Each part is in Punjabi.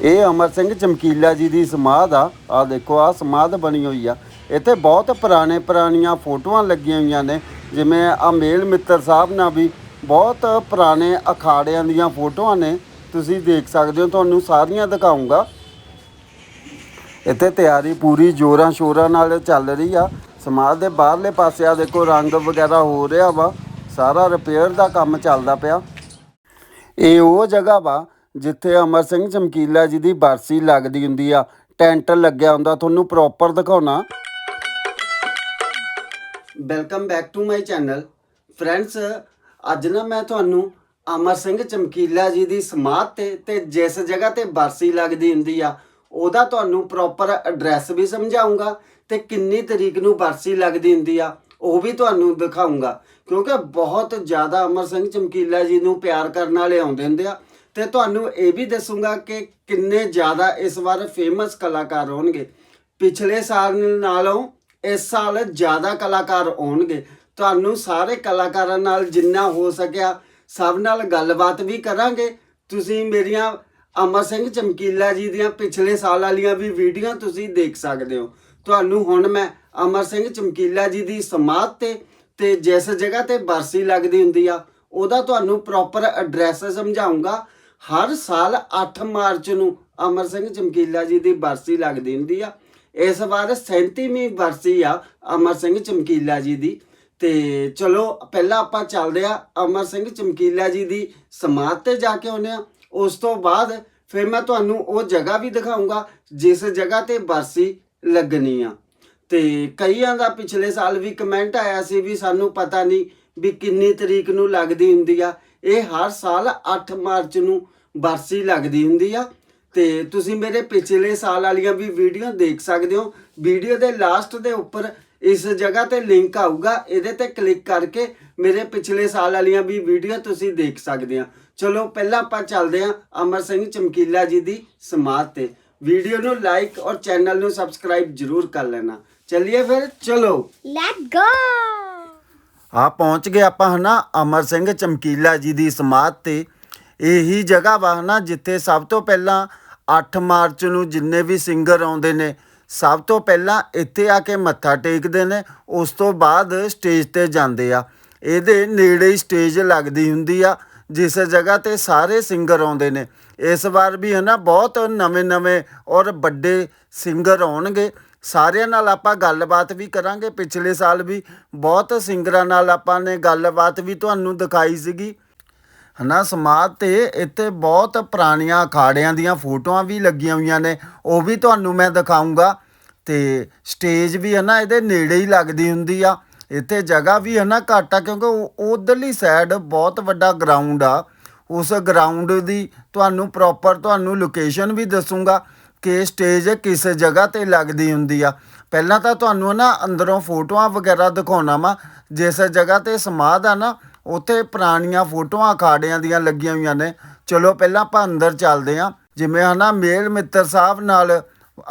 ਇਹ ਅਮਰ ਸਿੰਘ ਚਮਕੀਲਾ ਜੀ ਦੀ ਸਮਾਧ ਆ। ਆ ਦੇਖੋ ਆ ਸਮਾਧ ਬਣੀ ਹੋਈ ਆ। ਇੱਥੇ ਬਹੁਤ ਪੁਰਾਣੇ ਪੁਰਾਣੀਆਂ ਫੋਟੋਆਂ ਲੱਗੀਆਂ ਹੋਈਆਂ ਨੇ, ਜਿਵੇਂ ਆ ਮੇਲ ਮਿੱਤਰ ਸਾਹਿਬ ਨਾਲ ਵੀ ਬਹੁਤ ਪੁਰਾਣੇ ਅਖਾੜਿਆਂ ਦੀਆਂ ਫੋਟੋਆਂ ਨੇ। ਤੁਸੀਂ ਦੇਖ ਸਕਦੇ ਹੋ, ਤੁਹਾਨੂੰ ਸਾਰੀਆਂ ਦਿਖਾਉਂਗਾ ਇੱਥੇ ਤਿਆਰੀ ਪੂਰੀ ਜੋਰਾਂ ਸ਼ੋਰਾਂ ਨਾਲ ਚੱਲ ਰਹੀ ਆ। ਸਮਾਧ ਦੇ ਬਾਹਰਲੇ ਪਾਸੇ ਆ ਦੇਖੋ, ਰੰਗ ਵਗੈਰਾ ਹੋ ਰਿਹਾ ਵਾ। ਸਾਰਾ ਰਿਪੇਅਰ ਦਾ ਕੰਮ ਚੱਲਦਾ ਪਿਆ। ਇਹ ਉਹ ਜਗ੍ਹਾ ਵਾ ਜਿੱਥੇ ਅਮਰ ਸਿੰਘ ਚਮਕੀਲਾ ਜੀ ਦੀ ਬਰਸੀ ਲੱਗਦੀ ਹੁੰਦੀ ਆ, ਟੈਂਟ ਲੱਗਿਆ ਹੁੰਦਾ, ਤੁਹਾਨੂੰ ਪ੍ਰੋਪਰ ਦਿਖਾਉਣਾ। Welcome back to my channel friends ਅੱਜ ਨਾ ਮੈਂ ਤੁਹਾਨੂੰ ਅਮਰ ਸਿੰਘ ਚਮਕੀਲਾ ਜੀ ਦੀ ਸਮਾਧ ਤੇ ਤੇ ਜਿਸ ਜਗ੍ਹਾ ਤੇ ਬਰਸੀ ਲੱਗਦੀ ਹੁੰਦੀ ਆ, ਉਹਦਾ ਤੁਹਾਨੂੰ ਪ੍ਰੋਪਰ ਐਡਰੈਸ ਵੀ ਸਮਝਾਉਂਗਾ ਤੇ ਕਿੰਨੀ ਤਰੀਕ ਨੂੰ ਬਰਸੀ ਲੱਗਦੀ ਹੁੰਦੀ ਆ, ਉਹ ਵੀ ਤੁਹਾਨੂੰ ਦਿਖਾਉਂਗਾ। ਕਿਉਂਕਿ ਬਹੁਤ ਜ਼ਿਆਦਾ ਅਮਰ ਸਿੰਘ ਚਮਕੀਲਾ ਜੀ ਨੂੰ ਪਿਆਰ ਕਰਨ ਵਾਲੇ ਆਉਂਦੇ ਹੁੰਦੇ ਆ ਤੇ ਤੁਹਾਨੂੰ ਇਹ ਵੀ ਦੱਸੂਗਾ ਕਿ ਕਿੰਨੇ ਜ਼ਿਆਦਾ ਇਸ ਵਾਰ ਫੇਮਸ ਕਲਾਕਾਰ ਹੋਣਗੇ। ਪਿਛਲੇ ਸਾਲ ਨਾਲੋਂ ਇਸ ਸਾਲ ਜ਼ਿਆਦਾ ਕਲਾਕਾਰ ਆਉਣਗੇ ਤੁਹਾਨੂੰ ਸਾਰੇ ਕਲਾਕਾਰਾਂ ਨਾਲ ਜਿੰਨਾ ਹੋ ਸਕਿਆ, ਸਭ ਨਾਲ ਗੱਲਬਾਤ ਵੀ ਕਰਾਂਗੇ। ਤੁਸੀਂ ਮੇਰੀਆਂ ਅਮਰ ਸਿੰਘ ਚਮਕੀਲਾ ਜੀ ਦੀਆਂ ਪਿਛਲੇ ਸਾਲ ਵਾਲੀਆਂ ਵੀ ਵੀਡੀਓ ਤੁਸੀਂ ਦੇਖ ਸਕਦੇ ਹੋ। ਤੁਹਾਨੂੰ ਹੁਣ ਮੈਂ ਅਮਰ ਸਿੰਘ ਚਮਕੀਲਾ ਜੀ ਦੀ ਸਮਾਧ ਤੇ ਤੇ ਜਿਸ ਜਗ੍ਹਾ ਤੇ ਬਰਸੀ ਲੱਗਦੀ ਹੁੰਦੀ ਆ, ਉਹਦਾ ਤੁਹਾਨੂੰ ਪ੍ਰੋਪਰ ਐਡਰੈਸ ਸਮਝਾਉਂਗਾ। ਹਰ ਸਾਲ 8 ਮਾਰਚ ਨੂੰ ਅਮਰ ਸਿੰਘ ਚਮਕੀਲਾ ਜੀ ਦੀ ਬਰਸੀ ਲੱਗਦੀ ਹੁੰਦੀ ਆ। ਇਸ ਵਾਰ 37ਵੀਂ ਬਰਸੀ ਆ ਅਮਰ ਸਿੰਘ ਚਮਕੀਲਾ ਜੀ ਦੀ। ਤੇ ਚਲੋ, ਪਹਿਲਾਂ ਆਪਾਂ ਚੱਲਦੇ ਆ ਅਮਰ ਸਿੰਘ ਚਮਕੀਲਾ ਜੀ ਦੀ ਸਮਾਧ ਤੇ ਜਾ ਕੇ ਆਉਂਦੇ ਆ। ਉਸ ਤੋਂ ਬਾਅਦ ਫਿਰ ਮੈਂ ਤੁਹਾਨੂੰ ਉਹ ਜਗ੍ਹਾ ਵੀ ਦਿਖਾਉਂਗਾ ਜਿਸ ਜਗ੍ਹਾ ਤੇ ਬਰਸੀ ਲੱਗਣੀ ਆ। ਤੇ ਕਈਆਂ ਦਾ ਪਿਛਲੇ ਸਾਲ ਵੀ ਕਮੈਂਟ ਆਇਆ ਸੀ ਵੀ ਸਾਨੂੰ ਪਤਾ ਨਹੀਂ ਵੀ ਕਿੰਨੀ ਤਰੀਕ ਨੂੰ ਲੱਗਦੀ ਹੁੰਦੀ ਆ। ਇਹ ਹਰ ਸਾਲ 8 ਮਾਰਚ ਨੂੰ ਬਰਸੀ ਲੱਗਦੀ ਹੁੰਦੀ ਆ। ਤੇ ਤੁਸੀਂ ਮੇਰੇ ਪਿਛਲੇ ਸਾਲ ਵਾਲੀਆਂ ਵੀ ਵੀਡੀਓ ਦੇਖ ਸਕਦੇ ਹੋ। ਵੀਡੀਓ ਦੇ ਲਾਸਟ ਦੇ ਉੱਪਰ ਇਸ ਜਗ੍ਹਾ ਤੇ ਲਿੰਕ ਆਊਗਾ। ਇਹਦੇ ਤੇ ਕਲਿੱਕ ਕਰਕੇ ਮੇਰੇ ਪਿਛਲੇ ਸਾਲ ਵਾਲੀਆਂ ਵੀ ਵੀਡੀਓ ਤੁਸੀਂ ਦੇਖ ਸਕਦੇ ਆ। ਚਲੋ, ਪਹਿਲਾਂ ਆਪਾਂ ਚੱਲਦੇ ਆ ਅਮਰ ਸਿੰਘ ਚਮਕੀਲਾ ਜੀ ਦੀ ਸਮਾਧ ਤੇ। ਵੀਡੀਓ ਨੂੰ ਲਾਈਕ ਔਰ ਚੈਨਲ ਨੂੰ ਸਬਸਕ੍ਰਾਈਬ ਜਰੂਰ ਕਰ ਲੈਣਾ। ਚਲਿਏ ਫਿਰ, ਚਲੋ। Let's go! ਆ ਪਹੁੰਚ ਗਏ ਆਪਾਂ ਹਨਾ, ਅਮਰ ਸਿੰਘ ਚਮਕੀਲਾ ਜੀ ਦੀ ਸਮਾਧ ਤੇ। ਇਹੀ ਜਗ੍ਹਾ ਵਾ ਹਨਾ, ਜਿੱਥੇ ਸਭ ਤੋਂ ਪਹਿਲਾਂ 8 ਮਾਰਚ ਨੂੰ ਜਿੰਨੇ ਵੀ ਸਿੰਗਰ ਆਉਂਦੇ ਨੇ, ਸਭ ਤੋਂ ਪਹਿਲਾਂ ਇੱਥੇ ਆ ਕੇ ਮੱਥਾ ਟੇਕਦੇ ਨੇ, ਉਸ ਤੋਂ ਬਾਅਦ ਸਟੇਜ ਤੇ ਜਾਂਦੇ ਆ। ਇਹਦੇ ਨੇੜੇ ਹੀ ਸਟੇਜ ਲੱਗਦੀ ਹੁੰਦੀ ਆ, ਜਿਸ ਜਗ੍ਹਾ ਤੇ ਸਾਰੇ ਸਿੰਗਰ ਆਉਂਦੇ ਨੇ। ਇਸ ਵਾਰ ਵੀ ਹਨਾ, ਬਹੁਤ ਨਵੇਂ-ਨਵੇਂ ਔਰ ਵੱਡੇ ਸਿੰਗਰ ਆਉਣਗੇ। ਸਾਰਿਆਂ ਨਾਲ ਆਪਾਂ ਗੱਲਬਾਤ ਵੀ ਕਰਾਂਗੇ। ਪਿਛਲੇ ਸਾਲ ਵੀ ਬਹੁਤ ਸਿੰਗਰਾਂ ਨਾਲ ਆਪਾਂ ਨੇ ਗੱਲਬਾਤ ਵੀ ਤੁਹਾਨੂੰ ਦਿਖਾਈ ਸੀਗੀ। ਹਨਾ ਸਮਾਧ ਤੇ ਇੱਥੇ ਬਹੁਤ ਪੁਰਾਣੀਆਂ ਅਖਾੜਿਆਂ ਦੀਆਂ ਫੋਟੋਆਂ ਵੀ ਲੱਗੀਆਂ ਹੋਈਆਂ ਨੇ, ਉਹ ਵੀ ਤੁਹਾਨੂੰ ਮੈਂ ਦਿਖਾਉਂਗਾ ਤੇ ਸਟੇਜ ਵੀ ਹਨਾ, ਇਹਦੇ ਨੇੜੇ ਹੀ ਲੱਗਦੀ ਹੁੰਦੀ ਆ। ਇੱਥੇ ਜਗ੍ਹਾ ਵੀ ਹਨਾ ਘੱਟ ਆ, ਕਿਉਂਕਿ ਉਹ- ਉਧਰਲੀ ਸਾਈਡ ਬਹੁਤ ਵੱਡਾ ਗਰਾਊਂਡ ਆ। ਉਸ ਗਰਾਊਂਡ ਦੀ ਤੁਹਾਨੂੰ ਪ੍ਰੋਪਰ ਤੁਹਾਨੂੰ ਲੋਕੇਸ਼ਨ ਵੀ ਦੱਸੂਗਾ। ਕਿ ਸਟੇਜ ਕਿਸ ਜਗ੍ਹਾ ਤੇ ਲੱਗਦੀ ਹੁੰਦੀ ਆ। ਪਹਿਲਾਂ ਤਾਂ ਤੁਹਾਨੂੰ ਨਾ ਅੰਦਰੋਂ ਫੋਟੋਆਂ ਵਗੈਰਾ ਦਿਖਾਉਣਾ ਵਾ। ਜਿਸ ਜਗ੍ਹਾ ਤੇ ਸਮਾਧ ਆ ਨਾ, ਉੱਥੇ ਪੁਰਾਣੀਆਂ ਫੋਟੋਆਂ ਅਖਾੜਿਆਂ ਦੀਆਂ ਲੱਗੀਆਂ ਹੋਈਆਂ ਨੇ। ਚਲੋ ਪਹਿਲਾਂ ਆਪਾਂ ਅੰਦਰ ਚੱਲਦੇ ਆ। ਜਿਵੇਂ ਹਨਾ, ਮੇਲ ਮਿੱਤਰ ਸਾਹਿਬ ਨਾਲ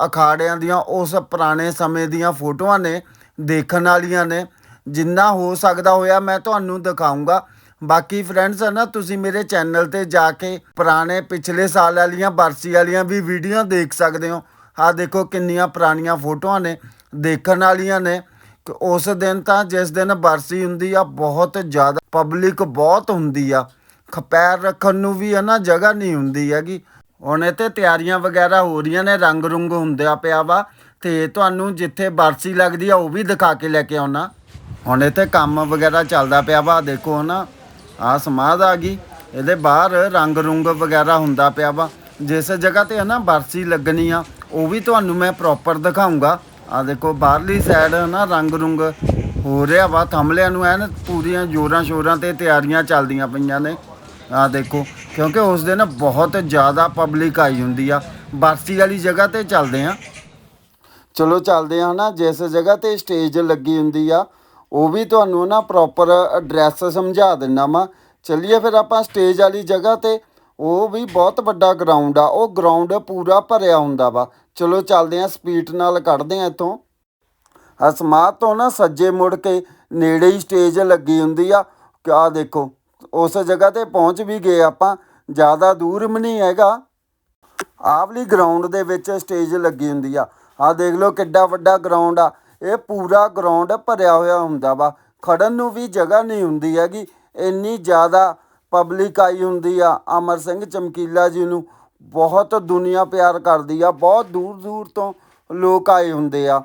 ਅਖਾੜਿਆਂ ਦੀਆਂ ਉਸ ਪੁਰਾਣੇ ਸਮੇਂ ਦੀਆਂ ਫੋਟੋਆਂ ਨੇ, ਦੇਖਣ ਵਾਲੀਆਂ ਨੇ। ਜਿੰਨਾ ਹੋ ਸਕਦਾ ਹੋਇਆ ਮੈਂ ਤੁਹਾਨੂੰ ਦਿਖਾਉਂਗਾ ਬਾਕੀ ਫਰੈਂਡਸ ਹੈ ਨਾ, ਤੁਸੀਂ ਮੇਰੇ ਚੈਨਲ ਤੇ ਜਾ ਕੇ ਪੁਰਾਣੇ ਪਿਛਲੇ ਸਾਲ ਵਾਲੀਆਂ ਬਰਸੀ ਵਾਲੀਆਂ ਵੀ ਵੀਡੀਓ ਦੇਖ ਸਕਦੇ ਹੋ। ਆਹ ਦੇਖੋ ਕਿੰਨੀਆਂ ਪੁਰਾਣੀਆਂ ਫੋਟੋਆਂ ਨੇ, ਦੇਖਣ ਵਾਲੀਆਂ ਨੇ। ਉਸ ਦਿਨ ਤਾਂ ਜਿਸ ਦਿਨ ਬਰਸੀ ਹੁੰਦੀ ਆ, ਬਹੁਤ ਜ਼ਿਆਦਾ ਪਬਲਿਕ ਬਹੁਤ ਹੁੰਦੀ ਆ। ਖਪੈਰ ਰੱਖਣ ਨੂੰ ਵੀ ਹੈ ਨਾ ਜਗ੍ਹਾ ਨਹੀਂ ਹੁੰਦੀ ਹੈਗੀ। ਹੁਣ ਇਹ ਇੱਥੇ ਤਿਆਰੀਆਂ ਵਗੈਰਾ ਹੋ ਰਹੀਆਂ ਨੇ, ਰੰਗ ਰੁੰਗ ਹੁੰਦਿਆ ਪਿਆ ਵਾ। ਤੇ ਤੁਹਾਨੂੰ ਜਿੱਥੇ ਬਰਸੀ ਲੱਗਦੀ ਆ, ਉਹ ਵੀ ਦਿਖਾ ਕੇ ਲੈ ਕੇ ਆਉਣਾ। ਹੁਣ ਇਹ ਇੱਥੇ ਕੰਮ ਵਗੈਰਾ ਚੱਲਦਾ ਪਿਆ ਵਾ ਦੇਖੋ ਨਾ ਆ ਸਮਾਧ ਆ ਗਈ। ਇਹਦੇ ਬਾਹਰ ਰੰਗ ਰੁੰਗ ਵਗੈਰਾ ਹੁੰਦਾ ਪਿਆ ਵਾ। ਜਿਸ ਜਗ੍ਹਾ ਤੇ ਹੈ ਨਾ ਬਰਸੀ ਲੱਗਣੀ ਆ, ਉਹ ਵੀ ਤੁਹਾਨੂੰ ਮੈਂ ਪ੍ਰੋਪਰ ਦਿਖਾਉਂਗਾ ਆ ਦੇਖੋ, ਬਾਹਰਲੀ ਸਾਈਡ ਹੈ ਨਾ ਰੰਗ ਰੁੰਗ ਹੋ ਰਿਹਾ ਵਾ। ਥੰਮਲਿਆਂ ਨੂੰ ਐਨ ਪੂਰੀਆਂ ਜੋਰਾਂ ਸ਼ੋਰਾਂ ਤੇ ਤਿਆਰੀਆਂ ਚੱਲਦੀਆਂ ਪਈਆਂ ਨੇ। ਆ ਦੇਖੋ, ਕਿਉਂਕਿ ਉਸ ਦਿਨ ਬਹੁਤ ਜ਼ਿਆਦਾ ਪਬਲਿਕ ਆਈ ਹੁੰਦੀ ਆ। ਬਰਸੀ ਵਾਲੀ ਜਗ੍ਹਾ ਤੇ ਚੱਲਦੇ ਆ। ਚਲੋ ਚੱਲਦੇ ਆ ਨਾ ਜਿਸ ਜਗ੍ਹਾ ਤੇ ਸਟੇਜ ਲੱਗੀ ਹੁੰਦੀ ਆ ਉਹ ਵੀ ਤੁਹਾਨੂੰ ਨਾ ਪ੍ਰੋਪਰ ਐਡਰੈਸ ਸਮਝਾ ਦਿੰਨਾ ਵਾ। ਚੱਲੀਏ ਫਿਰ ਆਪਾਂ ਸਟੇਜ ਵਾਲੀ ਜਗ੍ਹਾ ਤੇ। ਉਹ ਵੀ ਬਹੁਤ ਵੱਡਾ ਗਰਾਊਂਡ ਆ। ਉਹ ਗਰਾਊਂਡ ਪੂਰਾ ਭਰਿਆ ਹੁੰਦਾ ਵਾ। ਚਲੋ ਚੱਲਦੇ ਆ ਸਪੀਡ ਨਾਲ ਕੱਢਦੇ ਆ ਇੱਥੋਂ। ਅਸਮਾਤ ਤੋਂ ਨਾ ਸੱਜੇ ਮੁੜ ਕੇ ਨੇੜੇ ਹੀ ਸਟੇਜ ਲੱਗੀ ਹੁੰਦੀ ਆ। ਕਿਆ ਦੇਖੋ, ਉਸ ਜਗ੍ਹਾ ਤੇ ਪਹੁੰਚ ਵੀ ਗਏ ਆਪਾਂ। ਜ਼ਿਆਦਾ ਦੂਰ ਵੀ ਨਹੀਂ ਹੈਗਾ। ਆਵਲੀ ਗਰਾਊਂਡ ਦੇ ਵਿੱਚ ਸਟੇਜ ਲੱਗੀ ਹੁੰਦੀ ਆ। ਆ ਦੇਖ ਲਓ ਕਿੱਡਾ ਵੱਡਾ ਗਰਾਊਂਡ ਆ। ਇਹ ਪੂਰਾ ਗਰਾਊਂਡ ਭਰਿਆ ਹੋਇਆ ਹੁੰਦਾ ਵਾ। ਖੜਨ ਨੂੰ ਵੀ ਜਗ੍ਹਾ ਨਹੀਂ ਹੁੰਦੀ ਹੈਗੀ। ਇੰਨੀ ਜ਼ਿਆਦਾ ਪਬਲਿਕ ਆਈ ਹੁੰਦੀ ਆ, ਅਮਰ ਸਿੰਘ ਚਮਕੀਲਾ ਜੀ ਨੂੰ। ਬਹੁਤ ਦੁਨੀਆ ਪਿਆਰ ਕਰਦੀ ਆ, ਬਹੁਤ ਦੂਰ ਦੂਰ ਤੋਂ ਲੋਕ ਆਏ ਹੁੰਦੇ ਆ।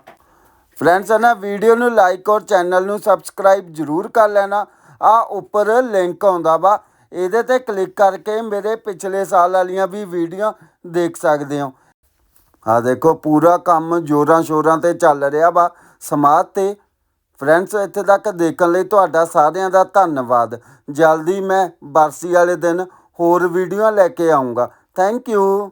ਫਰੈਂਡਸ ਇਹਨਾਂ ਵੀਡੀਓ ਨੂੰ ਲਾਈਕ ਔਰ ਚੈਨਲ ਨੂੰ ਸਬਸਕ੍ਰਾਈਬ ਜਰੂਰ ਕਰ ਲੈਣਾ। ਆ ਉੱਪਰ ਲਿੰਕ ਆਉਂਦਾ ਵਾ। ਇਹਦੇ ਤੇ ਕਲਿੱਕ ਕਰਕੇ ਮੇਰੇ ਪਿਛਲੇ ਸਾਲ ਵਾਲੀਆਂ ਵੀ ਵੀਡੀਓ ਦੇਖ ਸਕਦੇ ਹੋ। ਆ ਦੇਖੋ, ਪੂਰਾ ਕੰਮ ਜੋਰਾਂ ਸ਼ੋਰਾਂ ਤੇ ਚੱਲ ਰਿਹਾ ਵਾ। ਸਮਾਧ ਤੇ ਫਰੈਂਡਸ, ਇੱਥੇ ਤੱਕ ਦੇਖਣ ਲਈ ਤੁਹਾਡਾ ਸਾਰਿਆਂ ਦਾ ਧੰਨਵਾਦ। ਜਲਦੀ ਮੈਂ ਬਰਸੀ ਵਾਲੇ ਦਿਨ ਹੋਰ ਵੀਡੀਓ ਲੈ ਕੇ ਆਉਂਗਾ ਥੈਂਕ ਯੂ।